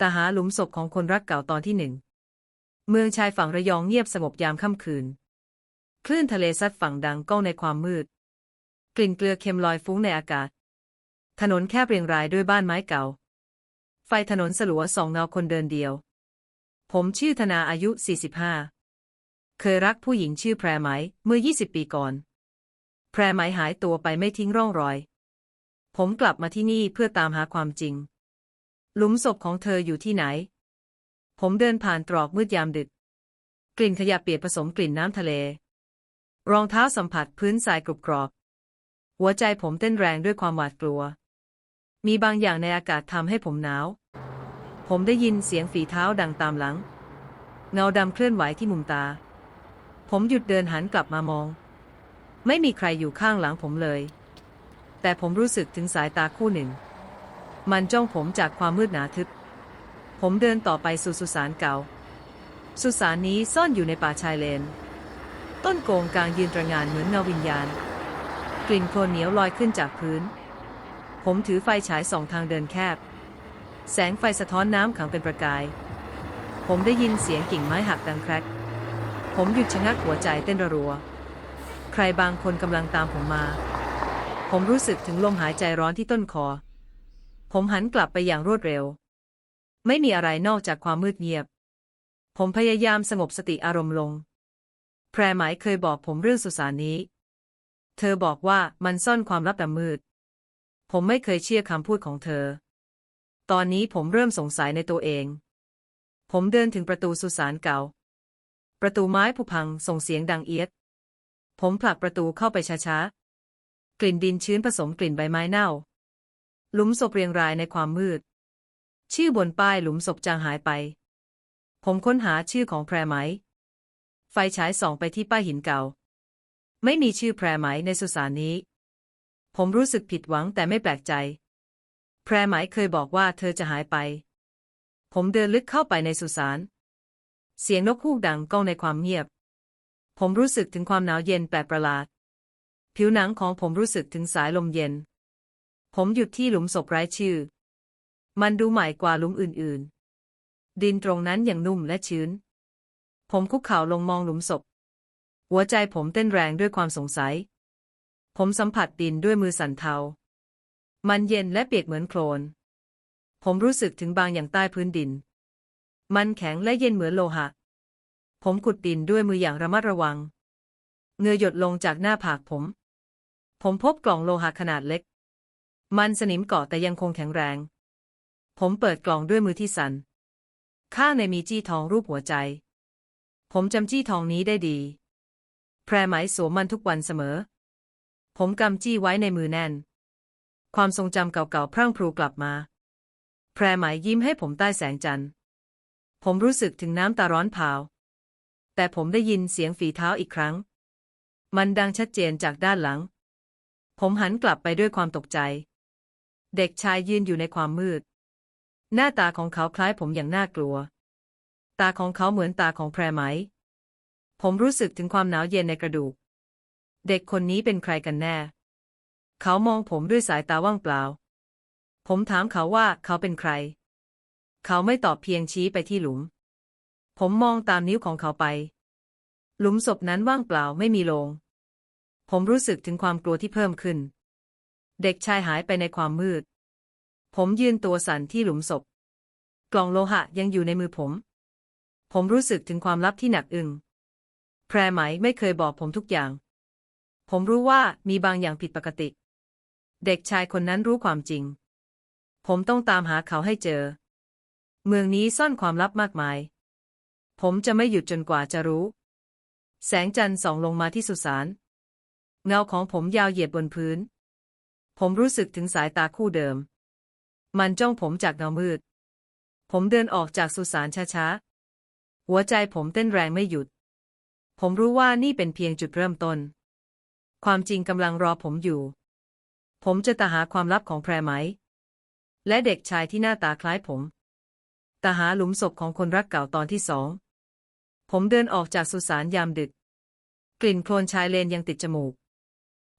ตาหาหลุมศพของคนรักเก่าตอนที่หนึ่ง เมืองชายฝั่งระยองเงียบสงบยามค่ำคืน คลื่นทะเลซัดฝั่งดังก้องในความมืด กลิ่นเกลือเค็มลอยฟุ้งในอากาศ ถนนแคบเรียงรายด้วยบ้านไม้เก่า ไฟถนนสลัวสองเงาคนเดินเดียว ผมชื่อธนาอายุ 45 เคยรักผู้หญิงชื่อแพรไหมเมื่อ 20 ปีก่อน แพรไหมหายตัวไปไม่ทิ้งร่องรอย ผมกลับมาที่นี่เพื่อตามหาความจริง หลุมศพของเธออยู่ที่ไหน ผมเดินผ่านตรอกมืดยามดึก กลิ่นขยะเปียกผสมกลิ่นน้ำทะเล รองเท้าสัมผัสพื้นทรายกรุบกรอบ หัวใจผมเต้นแรงด้วยความหวาดกลัว มีบางอย่างในอากาศทำให้ผมหนาว ผมได้ยินเสียงฝีเท้าดังตามหลัง เงาดำเคลื่อนไหวที่มุมตา ผมหยุดเดินหันกลับมามอง ไม่มีใครอยู่ข้างหลังผมเลย แต่ผมรู้สึกถึงสายตาคู่หนึ่ง มันจ้องผมจากความมืดหนาทึบ ผมเดินต่อไปสู่สุสานเก่า สุสานนี้ซ่อนอยู่ในป่าชายเลน ต้นโกงกลางยืนตระงานเหมือนเงาวิญญาณ กลิ่นโคลนเหนียวลอยขึ้นจากพื้น ผมถือไฟฉายสองทางเดินแคบ แสงไฟสะท้อนน้ำขังเป็นประกาย ผมได้ยินเสียงกิ่งไม้หักดังแครก ผมหยุดชะงักหัวใจเต้นรรัว ใครบางคนกำลังตามผมมา ผมรู้สึกถึงลมหายใจร้อนที่ต้นคอ ผมหันกลับไปอย่างรวดเร็ว ไม่มีอะไรนอกจากความมืดเงียบ ผมพยายามสงบสติอารมณ์ลง แพรหมายเคยบอกผมเรื่องสุสานนี้ เธอบอกว่ามันซ่อนความลับดำมืด ผมไม่เคยเชื่อคำพูดของเธอ ตอนนี้ผมเริ่มสงสัยในตัวเอง ผมเดินถึงประตูสุสานเก่า ประตูไม้ผุพังส่งเสียงดังเอียด ผมผลักประตูเข้าไปช้าๆ กลิ่นดินชื้นผสมกลิ่นใบไม้เน่า หลุมศพเรียงรายในความมืด ชื่อบนป้ายหลุมศพจางหายไป ผมค้นหาชื่อของแพรไหม ไฟฉายส่องไปที่ป้ายหินเก่า ไม่มีชื่อแพรไหมในสุสานนี้ ผมรู้สึกผิดหวังแต่ไม่แปลกใจ แพรไหมเคยบอกว่าเธอจะหายไป ผมเดินลึกเข้าไปในสุสาน เสียงนกฮูกดังก้องในความเงียบ ผมรู้สึกถึงความหนาวเย็นแปลกประหลาด ผิวหนังของผมรู้สึกถึงสายลมเย็น ผมหยุดที่หลุมศพไร้ชื่อ มันดูใหม่กว่าหลุมอื่นๆ ดินตรงนั้นอยังนุ่มและชื้น ผมคุกเข่าลงมองหลุมศพ หัวใจผมเต้นแรงด้วยความสงสัย ผมสัมผัสดินด้วยมือสั่นเทา มันเย็นและเปียกเหมือนโคลน ผมรู้สึกถึงบางอย่างใต้พื้นดิน มันแข็งและเย็นเหมือนโลหะ ผมขุดดินด้วยมืออย่างระมัดระวังเงือหยดลงจากหน้าผากผม ผมพบกล่องโลหะขนาดเล็ก มันสนิมเกาะแต่ยังคงแข็งแรง ผมเปิดกล่องด้วยมือที่สัน่นข้างในมีจี้ทองรูปหัวใจ ผมจำจี้ทองนี้ได้ดี แพรไหมสวมมันทุกวันเสมอ ผมกำจี้ไว้ในมือแน่น ความทรงจำเก่าๆพรั่งพรูกลับมา แพรไหมยิ้มให้ผมใต้แสงจันทร์ ผมรู้สึกถึงน้ำตาร้อนเผา แต่ผมได้ยินเสียงฝีเท้าอีกครั้ง มันดังชัดเจนจากด้านหลังผมหันกลับไปด้วยความตกใจ เด็กชายยืนอยู่ในความมืด หน้าตาของเขาคล้ายผมอย่างน่ากลัว ตาของเขาเหมือนตาของแพรไหม ผมรู้สึกถึงความหนาวเย็นในกระดูก เด็กคนนี้เป็นใครกันแน่ เขามองผมด้วยสายตาว่างเปล่า ผมถามเขาว่าเขาเป็นใคร เขาไม่ตอบเพียงชี้ไปที่หลุม ผมมองตามนิ้วของเขาไป หลุมศพนั้นว่างเปล่าไม่มีโลง ผมรู้สึกถึงความกลัวที่เพิ่มขึ้น เด็กชายหายไปในความมืด ผมยืนตัวสั่นที่หลุมศพ กล่องโลหะยังอยู่ในมือผม ผมรู้สึกถึงความลับที่หนักอึ้งแพรไหมไม่เคยบอกผมทุกอย่าง ผมรู้ว่ามีบางอย่างผิดปกติ เด็กชายคนนั้นรู้ความจริง ผมต้องตามหาเขาให้เจอ เมืองนี้ซ่อนความลับมากมาย ผมจะไม่หยุดจนกว่าจะรู้ แสงจันทร์ส่องลงมาที่สุสาน เงาของผมยาวเหยียบบนพื้น ผมรู้สึกถึงสายตาคู่เดิม มันจ้องผมจากเงามืด ผมเดินออกจากสุสานช้าๆ หัวใจผมเต้นแรงไม่หยุด ผมรู้ว่านี่เป็นเพียงจุดเริ่มต้น ความจริงกำลังรอผมอยู่ ผมจะตาหาความลับของแพรไหม และเด็กชายที่หน้าตาคล้ายผมตาหาหลุมศพของคนรักเก่าตอนที่สอง ผมเดินออกจากสุสานยามดึก กลิ่นโคลนชายเลนยังติดจมูก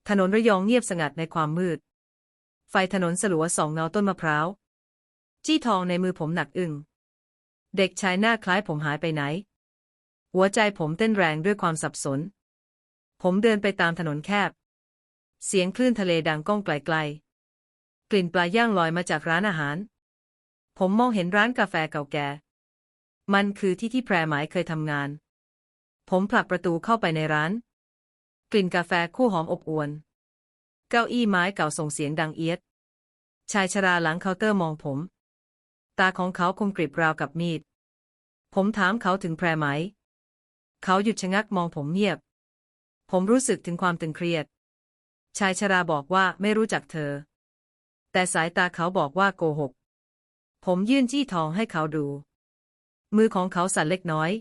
ถนนระยองเงียบสงัดในความมืด ไฟถนนสลัวสองเงาต้นมะพร้าว จี้ทองในมือผมหนักอึ้งเด็กชายหน้าคล้ายผมหายไปไหน หัวใจผมเต้นแรงด้วยความสับสน ผมเดินไปตามถนนแคบ เสียงคลื่นทะเลดังก้องไกลๆ กลิ่นปลาย่างลอยมาจากร้านอาหาร ผมมองเห็นร้านกาแฟเก่าแก่ มันคือที่ที่แพรหมายเคยทำงาน ผมผลักประตูเข้าไปในร้าน กลิ่นกาแฟคู่หอมอบอวล เก้าอี้ไม้เก่าส่งเสียงดังเอียด ชายชราหลังเคาน์เตอร์มองผม ตาของเขาคมกริบราวกับมีด ผมถามเขาถึงแพรไหม เขาหยุดชะงักมองผมเงียบ ผมรู้สึกถึงความตึงเครียด ชายชราบอกว่าไม่รู้จักเธอ แต่สายตาเขาบอกว่าโกหก ผมยื่นจี้ทองให้เขาดู มือของเขาสั่นเล็กน้อย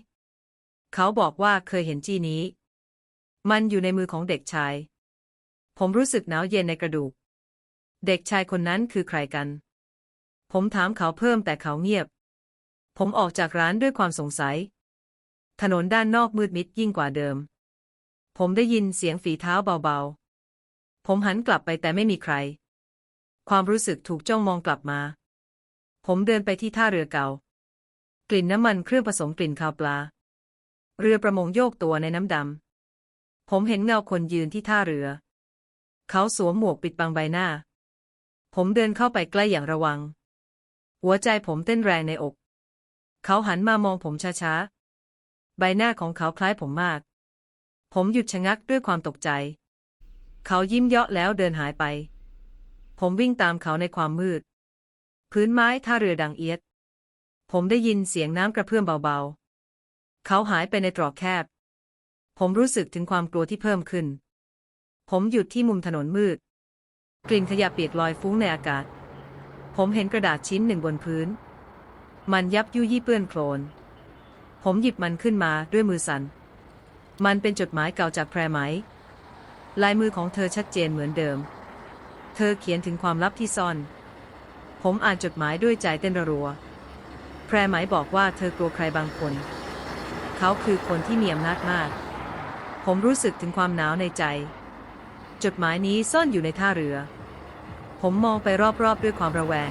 เขาบอกว่าเคยเห็นจี้นี้ มันอยู่ในมือของเด็กชาย ผมรู้สึกหนาวเย็นในกระดูก เด็กชายคนนั้นคือใครกัน ผมถามเขาเพิ่มแต่เขาเงียบ ผมออกจากร้านด้วยความสงสัย ถนนด้านนอกมืดมิดยิ่งกว่าเดิม ผมได้ยินเสียงฝีเท้าเบาๆ ผมหันกลับไปแต่ไม่มีใคร ความรู้สึกถูกจ้องมองกลับมา ผมเดินไปที่ท่าเรือเก่า กลิ่นน้ำมันเครื่องผสมกลิ่นคาวปลา เรือประมงโยกตัวในน้ำดำผมเห็นเงาคนยืนที่ท่าเรือ เขาสวมหมวกปิดบังใบหน้า ผมเดินเข้าไปใกล้อย่างระวัง หัวใจผมเต้นแรงในอก เขาหันมามองผมช้าๆ ใบหน้าของเขาคล้ายผมมาก ผมหยุดชะงักด้วยความตกใจ เขายิ้มเยาะแล้วเดินหายไป ผมวิ่งตามเขาในความมืด พื้นไม้ท่าเรือดังเอียด ผมได้ยินเสียงน้ำกระเพื่อมเบาๆ เขาหายไปในตรอกแคบ ผมรู้สึกถึงความกลัวที่เพิ่มขึ้น ผมหยุดที่มุมถนนมืด กลิ่นขยะเปียกลอยฟุ้งในอากาศ ผมเห็นกระดาษชิ้นหนึ่งบนพื้น มันยับยุยี่เปื้อนโคลน ผมหยิบมันขึ้นมาด้วยมือสัน่น มันเป็นจดหมายเก่าจากแพรไหม ลายมือของเธอชัดเจนเหมือนเดิม เธอเขียนถึงความลับที่ซ่อน ผมอ่านจดหมายด้วยใจเต้นร,รัว แพรไหมบอกว่าเธอกลัวใครบางคน เขาคือคนที่มีอำนาจมาก ผมรู้สึกถึงความหนาวในใจ จดหมายนี้ซ่อนอยู่ในท่าเรือ ผมมองไปรอบๆด้วยความระแวง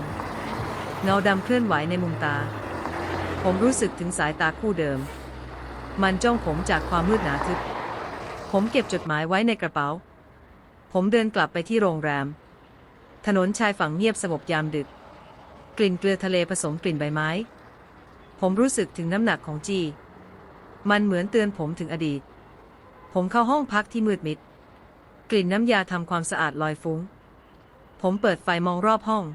เงาดำเคลื่อนไหวในมุมตา ผมรู้สึกถึงสายตาคู่เดิม มันจ้องผมจากความมืดหนาทึบ ผมเก็บจดหมายไว้ในกระเป๋า ผมเดินกลับไปที่โรงแรม ถนนชายฝั่งเงียบสงบยามดึก กลิ่นเกลือทะเลผสมกลิ่นใบไม้ ผมรู้สึกถึงน้ำหนักของจี มันเหมือนเตือนผมถึงอดีต ผมเข้าห้องพักที่มืดมิด กลิ่นน้ำยาทำความสะอาดลอยฟุ้ง ผมเปิดไฟมองรอบห้อง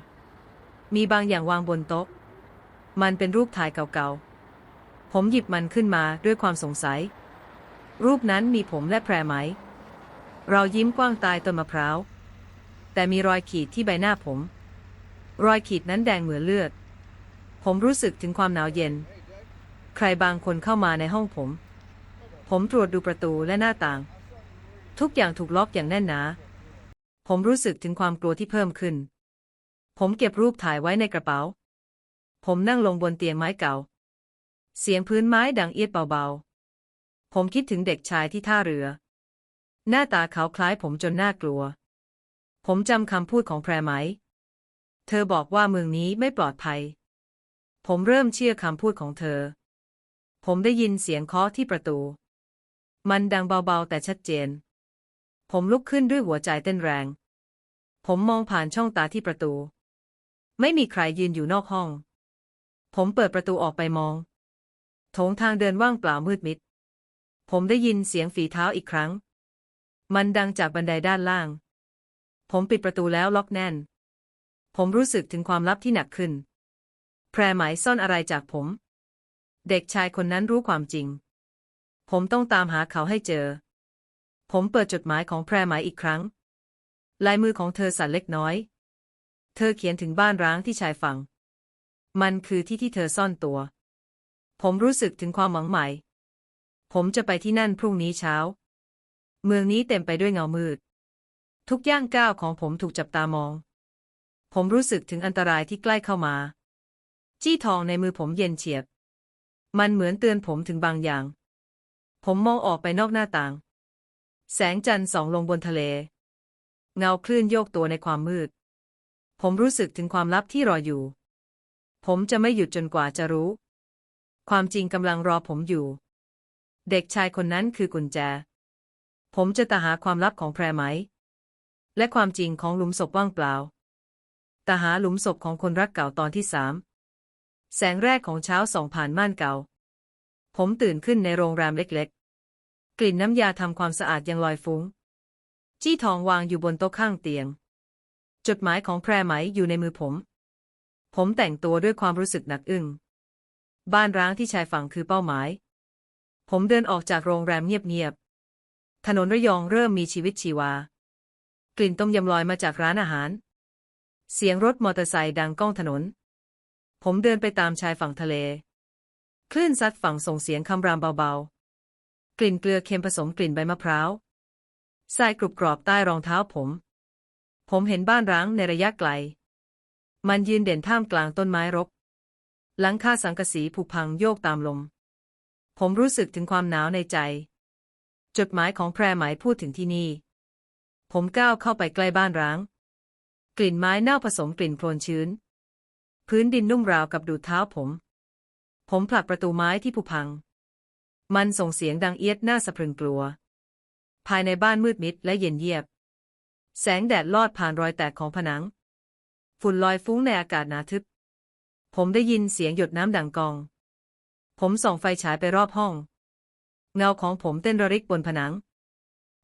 มีบางอย่างวางบนโต๊ะ มันเป็นรูปถ่ายเก่าๆ ผมหยิบมันขึ้นมาด้วยความสงสัย รูปนั้นมีผมและแพรไหม เรายิ้มกว้างตายต้นมะพร้าว แต่มีรอยขีดที่ใบหน้าผม รอยขีดนั้นแดงเหมือนเลือด ผมรู้สึกถึงความหนาวเย็น ใครบางคนเข้ามาในห้องผม ผมตรวจดูประตูและหน้าต่าง ทุกอย่างถูกล็อกอย่างแน่นหนา ผมรู้สึกถึงความกลัวที่เพิ่มขึ้น ผมเก็บรูปถ่ายไว้ในกระเป๋า ผมนั่งลงบนเตียงไม้เก่า เสียงพื้นไม้ดังเอียดเบาๆ ผมคิดถึงเด็กชายที่ท่าเรือ หน้าตาเขาคล้ายผมจนน่ากลัว ผมจำคำพูดของแพรไหม เธอบอกว่าเมืองนี้ไม่ปลอดภัย ผมเริ่มเชื่อคำพูดของเธอ ผมได้ยินเสียงเคาะที่ประตู มันดังเบาๆแต่ชัดเจน ผมลุกขึ้นด้วยหัวใจเต้นแรง ผมมองผ่านช่องตาที่ประตู ไม่มีใครยืนอยู่นอกห้อง ผมเปิดประตูออกไปมอง โถงทางเดินว่างเปล่ามืดมิด ผมได้ยินเสียงฝีเท้าอีกครั้ง มันดังจากบันไดด้านล่าง ผมปิดประตูแล้วล็อกแน่น ผมรู้สึกถึงความลับที่หนักขึ้น แพรหมายซ่อนอะไรจากผม เด็กชายคนนั้นรู้ความจริง ผมต้องตามหาเขาให้เจอ ผมเปิดจดหมายของแพรหมายอีกครั้ง ลายมือของเธอสั่นเล็กน้อย เธอเขียนถึงบ้านร้างที่ชายฝั่ง มันคือที่ที่เธอซ่อนตัว ผมรู้สึกถึงความหวังใหม่ ผมจะไปที่นั่นพรุ่งนี้เช้า เมืองนี้เต็มไปด้วยเงามืด ทุกย่างก้าวของผมถูกจับตามอง ผมรู้สึกถึงอันตรายที่ใกล้เข้ามา จี้ทองในมือผมเย็นเฉียบ มันเหมือนเตือนผมถึงบางอย่าง ผมมองออกไปนอกหน้าต่าง แสงจันทร์ส่องลงบนทะเล เงาคลื่นโยกตัวในความมืด ผมรู้สึกถึงความลับที่รออยู่ ผมจะไม่หยุดจนกว่าจะรู้ ความจริงกำลังรอผมอยู่ เด็กชายคนนั้นคือกุญแจ ผมจะตาหาความลับของแพรไหม และความจริงของหลุมศพว่างเปล่าตาหาหลุมศพของคนรักเก่าตอนที่สามแสงแรกของเช้าส่องผ่านม่านเก่า ผมตื่นขึ้นในโรงแรมเล็กๆก ลิ่นน้ำยาทำความสะอาดยังลอยฟุ้ง จี้ทองวางอยู่บนโต๊ะข้างเตียง จดหมายของแพรไหมอยู่ในมือผม ผมแต่งตัวด้วยความรู้สึกหนักอึ้ง บ้านร้างที่ชายฝั่งคือเป้าหมาย ผมเดินออกจากโรงแรมเงียบๆ ถนนระยองเริ่มมีชีวิตชีวา กลิ่นต้มยำลอยมาจากร้านอาหาร เสียงรถมอเตอร์ไซค์ดังก้องถนน ผมเดินไปตามชายฝั่งทะเล คลื่นซัดฝั่งส่งเสียงคำรามเบาๆ ลิ่นเกลือเค็มผสมกลิ่นใบมะพร้าวทรายกรุบกรอบใต้รองเท้าผม ผมเห็นบ้านร้างในระยะไกล มันยืนเด่นท่ามกลางต้นไม้รก หลังคาสังกะสีผุพังโยกตามลม ผมรู้สึกถึงความหนาวในใจ จดหมายของแพรหมายพูดถึงที่นี่ ผมก้าวเข้าไปใกล้บ้านร้าง กลิ่นไม้เน่าผสมกลิ่นโคลนชื้น พื้นดินนุ่มราวกับดูดเท้าผม ผมผลักประตูไม้ที่ผุพัง มันส่งเสียงดังเอียดน้าสะพรึงกลัว ภายในบ้านมืดมิดและเย็นเยียบ แสงแดดลอดผ่านรอยแตกของผนัง ฝุ่นลอยฟุ้งในอากาศหนาทึบ ผมได้ยินเสียงหยดน้ำดังกอง ผมส่องไฟฉายไปรอบห้อง เงาของผมเต้นระริกบนผนัง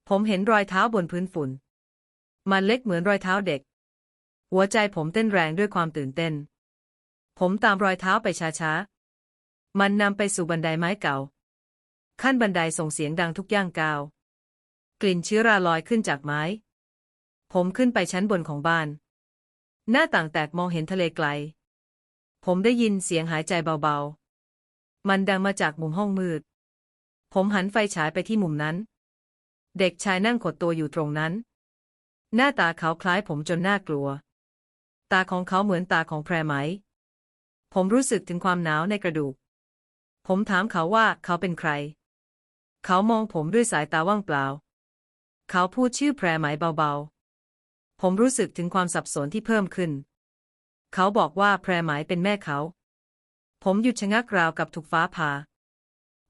ผมเห็นรอยเท้าบนพื้นฝุ่น มันเล็กเหมือนรอยเท้าเด็ก หัวใจผมเต้นแรงด้วยความตื่นเต้น ผมตามรอยเท้าไปช้าๆ มันนำไปสู่บันไดไม้เก่า ขั้นบันไดส่งเสียงดังทุกย่างก้าว กลิ่นเชื้อราลอยขึ้นจากไม้ ผมขึ้นไปชั้นบนของบ้าน หน้าต่างแตกมองเห็นทะเลไกล ผมได้ยินเสียงหายใจเบาๆ มันดังมาจากมุมห้องมืด ผมหันไฟฉายไปที่มุมนั้น เด็กชายนั่งขดตัวอยู่ตรงนั้น หน้าตาเขาคล้ายผมจนน่ากลัว ตาของเขาเหมือนตาของแพรไหม ผมรู้สึกถึงความหนาวในกระดูก ผมถามเขาว่าเขาเป็นใคร เขามองผมด้วยสายตาว่างเปล่า เขาพูดชื่อแพรไหมเบาๆ ผมรู้สึกถึงความสับสนที่เพิ่มขึ้น เขาบอกว่าแพรไหมเป็นแม่เขา ผมหยุดชะงักราวกับถูกฟ้าผ่า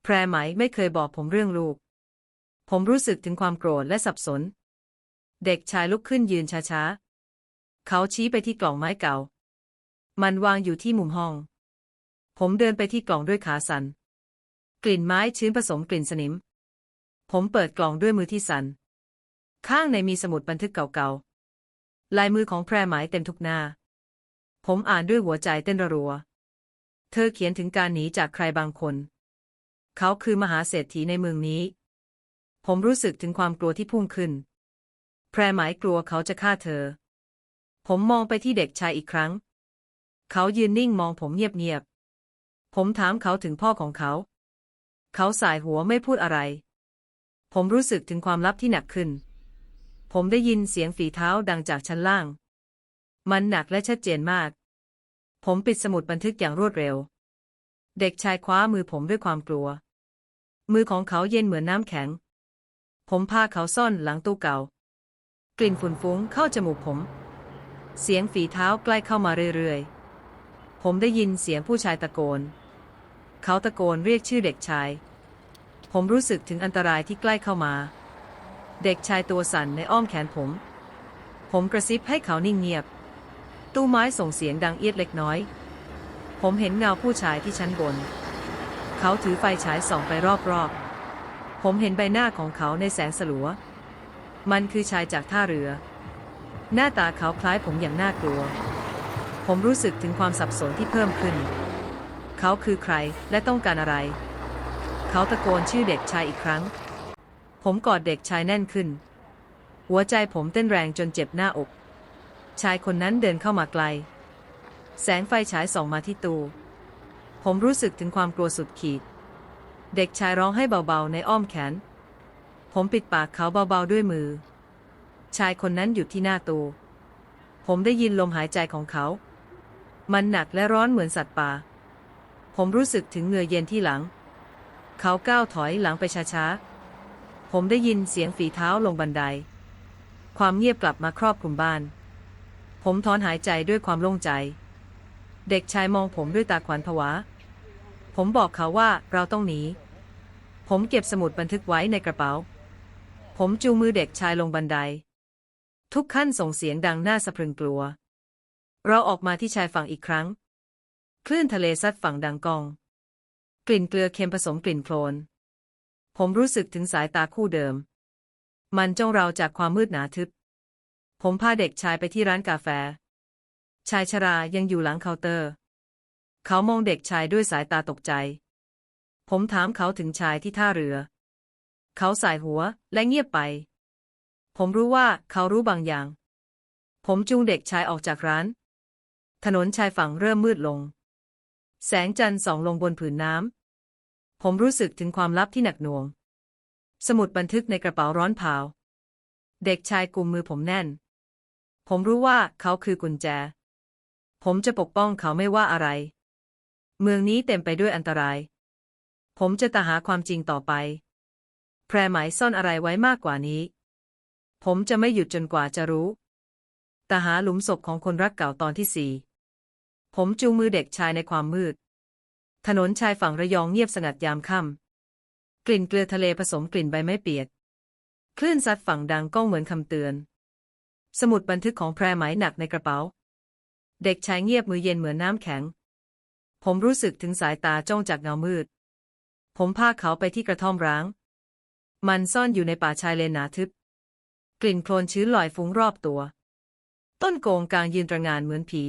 แพรไหมไม่เคยบอกผมเรื่องลูก ผมรู้สึกถึงความโกรธและสับสน เด็กชายลุกขึ้นยืนช้าๆ เขาชี้ไปที่กล่องไม้เก่า มันวางอยู่ที่มุมห้อง ผมเดินไปที่กล่องด้วยขาสัน่นกลิ่นไม้ชื้นผสมกลิ่นสนิม ผมเปิดกล่องด้วยมือที่สัน่น ข้างในมีสมุดบันทึกเก่าๆ ลายมือของแพรหมายเต็มทุกหน้า ผมอ่านด้วยหัวใจเต้นรัว เธอเขียนถึงการหนีจากใครบางคน เขาคือมหาเศรษฐีในเมืองนี้ ผมรู้สึกถึงความกลัวที่พุ่งขึ้น แพรหมายกลัวเขาจะฆ่าเธอ ผมมองไปที่เด็กชายอีกครั้ง เขายืนนิ่งมองผมเงียบๆ ผมถามเขาถึงพ่อของเขา เขาสายหัวไม่พูดอะไร ผมรู้สึกถึงความลับที่หนักขึ้น ผมได้ยินเสียงฝีเท้าดังจากชั้นล่าง มันหนักและชัดเจนมาก ผมปิดสมุดบันทึกอย่างรวดเร็ว เด็กชายคว้ามือผมด้วยความกลัว มือของเขาเย็นเหมือนน้ำแข็ง ผมพาเขาซ่อนหลังตู้เก่า กลิ่นฝุ่นฟุ้งเข้าจมูกผม เสียงฝีเท้าใกล้เข้ามาเรื่อยๆ ผมได้ยินเสียงผู้ชายตะโกน เขาตะโกนเรียกชื่อเด็กชาย ผมรู้สึกถึงอันตรายที่ใกล้เข้ามา เด็กชายตัวสั่นในอ้อมแขนผม ผมกระซิบให้เขานิ่งเงียบ ตู้ไม้ส่งเสียงดังเอียดเล็กน้อย ผมเห็นเงาผู้ชายที่ชั้นบน เขาถือไฟฉายส่องไปรอบๆ ผมเห็นใบหน้าของเขาในแสงสลัว มันคือชายจากท่าเรือ หน้าตาเขาคล้ายผมอย่างน่ากลัว ผมรู้สึกถึงความสับสนที่เพิ่มขึ้น เขาคือใครและต้องการอะไร เขาตะโกนชื่อเด็กชายอีกครั้ง ผมกอดเด็กชายแน่นขึ้น หัวใจผมเต้นแรงจนเจ็บหน้าอก ชายคนนั้นเดินเข้ามาไกล แสงไฟฉายส่องมาที่ตูผมรู้สึกถึงความกลัวสุดขีด เด็กชายร้องให้เบาๆในอ้อมแขน ผมปิดปากเขาเบาๆด้วยมือ ชายคนนั้นหยุดที่หน้าตู ผมได้ยินลมหายใจของเขา มันหนักและร้อนเหมือนสัตว์ป่า ผมรู้สึกถึงเหงื่อเย็นที่หลัง เขาก้าวถอยหลังไปช้าๆ ผมได้ยินเสียงฝีเท้าลงบันได ความเงียบกลับมาครอบคลุมบ้าน ผมถอนหายใจด้วยความโล่งใจ เด็กชายมองผมด้วยตาขวัญผวา ผมบอกเขาว่าเราต้องหนี ผมเก็บสมุดบันทึกไว้ในกระเป๋า ผมจูงมือเด็กชายลงบันได ทุกขั้นส่งเสียงดังน่าสะพรึงกลัว เราออกมาที่ชายฝั่งอีกครั้ง คลื่นทะเลซัดฝั่งดังกอง กลิ่นเกลือเค็มผสมกลิ่นโคลน ผมรู้สึกถึงสายตาคู่เดิม มันจ้องเราจากความมืดหนาทึบ ผมพาเด็กชายไปที่ร้านกาแฟ ชายชรายังอยู่หลังเคาน์เตอร์ เขามองเด็กชายด้วยสายตาตกใจ ผมถามเขาถึงชายที่ท่าเรือ เขาสายหัวและเงียบไป ผมรู้ว่าเขารู้บางอย่าง ผมจูงเด็กชายออกจากร้าน ถนนชายฝั่งเริ่มมืดลง แสงจันทร์ส่องลงบนผืนน้ำ ผมรู้สึกถึงความลับที่หนักหน่วง สมุดบันทึกในกระเป๋าร้อนเผา เด็กชายกุมมือผมแน่น ผมรู้ว่าเขาคือกุญแจ ผมจะปกป้องเขาไม่ว่าอะไร เมืองนี้เต็มไปด้วยอันตราย ผมจะตาหาความจริงต่อไป แพรหมายซ่อนอะไรไว้มากกว่านี้ ผมจะไม่หยุดจนกว่าจะรู้ตาหาหลุมศพของคนรักเก่าตอนที่สี่ผมจูงมือเด็กชายในความมืด ถนนชายฝั่งระยองเงียบสงัดยามค่ำกลิ่นเกลือทะเลผสมกลิ่นใบไม้เปียก คลื่นซัดฝั่งดังก้องเหมือนคำเตือน สมุดบันทึกของแพรไหมหนักในกระเป๋า เด็กชายเงียบมือเย็นเหมือนน้ำแข็ง ผมรู้สึกถึงสายตาจ้องจากเงามืด ผมพาเขาไปที่กระท่อมร้าง มันซ่อนอยู่ในป่าชายเลนหนาทึบ กลิ่นโคลนชื้นลอยฟุ้งรอบตัว ต้นโกงกลางยืนตระงานเหมือนผี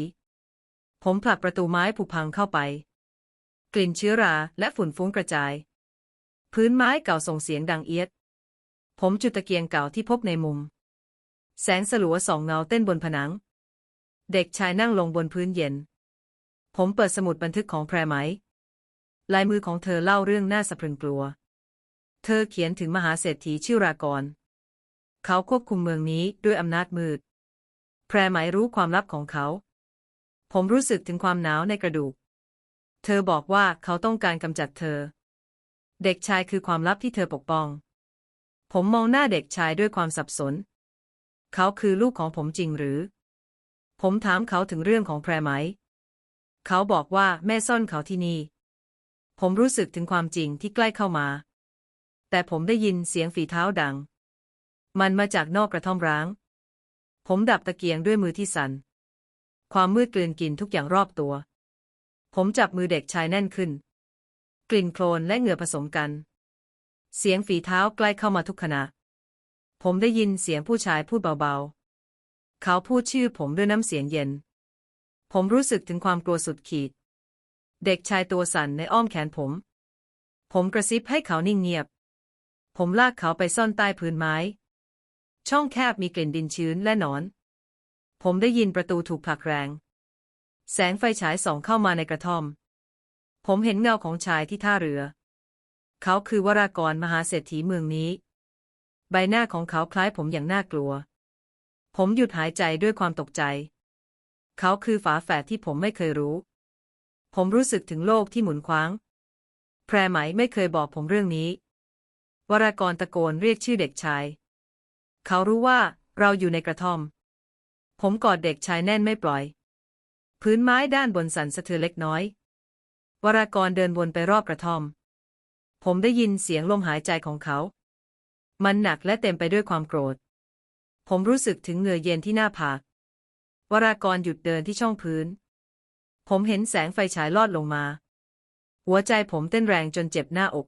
ผมผลักประตูไม้ผุพังเข้าไป กลิ่นเชื้อราและฝุ่นฟุ้งกระจาย พื้นไม้เก่าส่งเสียงดังเอียด ผมจุดตะเกียงเก่าที่พบในมุม แสงสลัวส่องเงาเต้นบนผนัง เด็กชายนั่งลงบนพื้นเย็น ผมเปิดสมุดบันทึกของแพรไหม ลายมือของเธอเล่าเรื่องน่าสะพรึงกลัว เธอเขียนถึงมหาเศรษฐีชื่อรากร เขาควบคุมเมืองนี้ด้วยอำนาจมืด แพรไหมรู้ความลับของเขา ผมรู้สึกถึงความหนาวในกระดูก เธอบอกว่าเขาต้องการกำจัดเธอ เด็กชายคือความลับที่เธอปกป้อง ผมมองหน้าเด็กชายด้วยความสับสน เขาคือลูกของผมจริงหรือ ผมถามเขาถึงเรื่องของแพรไหม เขาบอกว่าแม่ซ่อนเขาที่นี่ ผมรู้สึกถึงความจริงที่ใกล้เข้ามา แต่ผมได้ยินเสียงฝีเท้าดัง มันมาจากนอกกระท่อมร้าง ผมดับตะเกียงด้วยมือที่สั่นความมืดกลืนกินทุกอย่างรอบตัว ผมจับมือเด็กชายแน่นขึ้น กลิ่นโคลนและเหงื่อผสมกัน เสียงฝีเท้าใกล้เข้ามาทุกขณะ ผมได้ยินเสียงผู้ชายพูดเบาๆ เขาพูดชื่อผมด้วยน้ำเสียงเย็น ผมรู้สึกถึงความกลัวสุดขีด เด็กชายตัวสั่นในอ้อมแขนผม ผมกระซิบให้เขานิ่งเงียบ ผมลากเขาไปซ่อนใต้พื้นไม้ ช่องแคบมีกลิ่นดินชื้นและหนอน ผมได้ยินประตูถูกผลักแรง แสงไฟฉายส่องเข้ามาในกระท่อม ผมเห็นเงาของชายที่ท่าเรือ เขาคือวรากรมหาเศรษฐีเมืองนี้ ใบหน้าของเขาคล้ายผมอย่างน่ากลัว ผมหยุดหายใจด้วยความตกใจ เขาคือฝาแฝดที่ผมไม่เคยรู้ ผมรู้สึกถึงโลกที่หมุนคว้าง แพรไหมไม่เคยบอกผมเรื่องนี้ วรากรตะโกนเรียกชื่อเด็กชาย เขารู้ว่าเราอยู่ในกระท่อม ผมกอดเด็กชายแน่นไม่ปล่อย พื้นไม้ด้านบนสั่นสะเทือนเล็กน้อย วรากรเดินวนไปรอบกระท่อม ผมได้ยินเสียงลมหายใจของเขา มันหนักและเต็มไปด้วยความโกรธ ผมรู้สึกถึงเหงื่อเย็นที่หน้าผาก วรากรหยุดเดินที่ช่องพื้น ผมเห็นแสงไฟฉายลอดลงมา หัวใจผมเต้นแรงจนเจ็บหน้าอก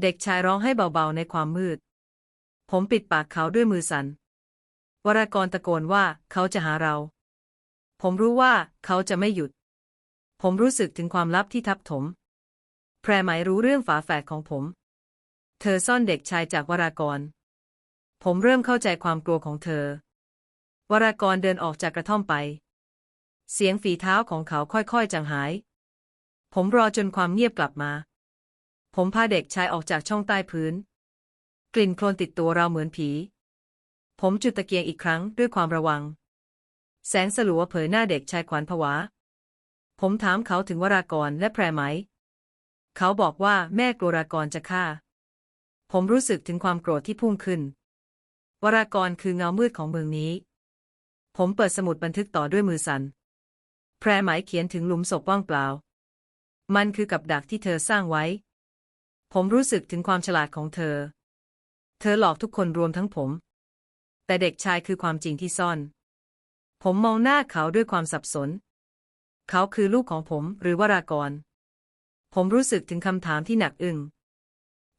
เด็กชายร้องให้เบาๆในความมืด ผมปิดปากเขาด้วยมือสัน่นวรากรตะโกนว่าเขาจะหาเรา ผมรู้ว่าเขาจะไม่หยุด ผมรู้สึกถึงความลับที่ทับถม แพรไหมรู้เรื่องฝาแฝดของผม เธอซ่อนเด็กชายจากวรากร ผมเริ่มเข้าใจความกลัวของเธอ วรากรเดินออกจากกระท่อมไป เสียงฝีเท้าของเขาค่อยๆจางหาย ผมรอจนความเงียบกลับมา ผมพาเด็กชายออกจากช่องใต้พื้น กลิ่นโคลนติดตัวเราเหมือนผี ผมจุดตะเกียงอีกครั้งด้วยความระวัง แสงสลัวเผยหน้าเด็กชายขวัญผวา ผมถามเขาถึงวรากรและแพรไหม เขาบอกว่าแม่กลัวรากรจะฆ่า ผมรู้สึกถึงความโกรธที่พุ่งขึ้น วรากรคือเงามืดของเมืองนี้ ผมเปิดสมุดบันทึกต่อด้วยมือสัน่น แพรไหมเขียนถึงหลุมศพว่างเปล่า มันคือกับดักที่เธอสร้างไว้ ผมรู้สึกถึงความฉลาดของเธอ เธอหลอกทุกคนรวมทั้งผม แต่เด็กชายคือความจริงที่ซ่อน ผมมองหน้าเขาด้วยความสับสน เขาคือลูกของผมหรือวรากร ผมรู้สึกถึงคำถามที่หนักอึ้ง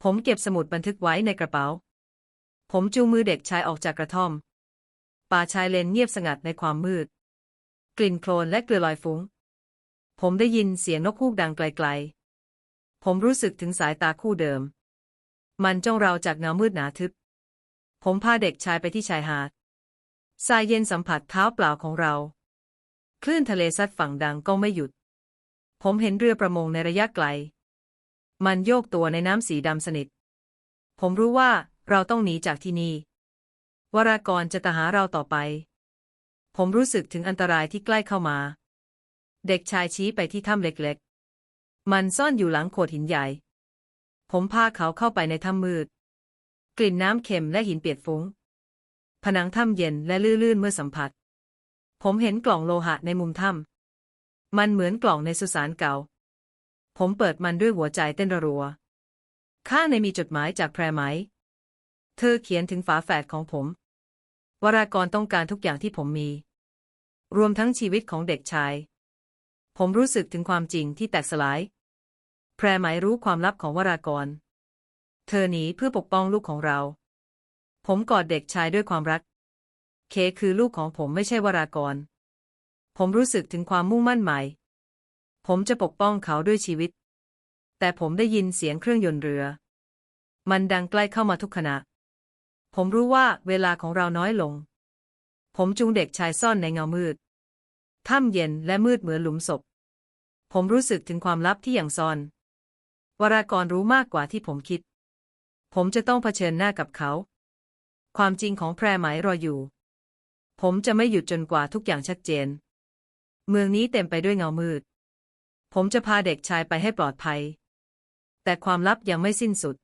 ผมเก็บสมุดบันทึกไว้ในกระเป๋า ผมจูงมือเด็กชายออกจากกระท่อม ป่าชายเลนเงียบสงัดในความมืด กลิ่นโคลนและเกลือลอยฟุ้ง ผมได้ยินเสียงนกฮูกดังไกลๆ ผมรู้สึกถึงสายตาคู่เดิม มันจ้องเราจากเงามืดหนาทึบ ผมพาเด็กชายไปที่ชายหาด ทรายเย็นสัมผัสเท้าเปล่าของเรา คลื่นทะเลซัดฝั่งดังก็ไม่หยุด ผมเห็นเรือประมงในระยะไกล มันโยกตัวในน้ำสีดำสนิท ผมรู้ว่าเราต้องหนีจากที่นี่ วรากรจะตาหาเราต่อไป ผมรู้สึกถึงอันตรายที่ใกล้เข้ามา เด็กชายชี้ไปที่ถ้ำเล็กๆ มันซ่อนอยู่หลังโขดหินใหญ่ ผมพาเขาเข้าไปในถ้ำมืด กลิ่นน้ำเค็มและหินเปียกฟุ้ง ผนังถ้ำเย็นและลื่นๆเมื่อสัมผัส ผมเห็นกล่องโลหะในมุมถ้ำมันเหมือนกล่องในสุสานเก่า ผมเปิดมันด้วยหัวใจเต้นรัว ข้างในมีจดหมายจากแพรไหม เธอเขียนถึงฝาแฝดของผม วรากรต้องการทุกอย่างที่ผมมี รวมทั้งชีวิตของเด็กชาย ผมรู้สึกถึงความจริงที่แตกสลาย แพรไหมรู้ความลับของวรากร เธอหนีเพื่อปกป้องลูกของเรา ผมกอดเด็กชายด้วยความรัก เคคือลูกของผมไม่ใช่วรากร ผมรู้สึกถึงความมุ่งมั่นใหม่ผมจะปกป้องเขาด้วยชีวิต แต่ผมได้ยินเสียงเครื่องยนต์เรือ มันดังใกล้เข้ามาทุกขณะ ผมรู้ว่าเวลาของเราน้อยลง ผมจูงเด็กชายซ่อนในเงามืดถ้ำเย็นและมืดเหมือนหลุมศพ ผมรู้สึกถึงความลับที่อยังซ่อน วรากรรู้มากกว่าที่ผมคิด ผมจะต้องเผชิญหน้ากับเขา ความจริงของแพรไหมรออยู่ ผมจะไม่หยุดจนกว่าทุกอย่างชัดเจน เมืองนี้เต็มไปด้วยเงามืด ผมจะพาเด็กชายไปให้ปลอดภัย แต่ความลับยังไม่สิ้นสุด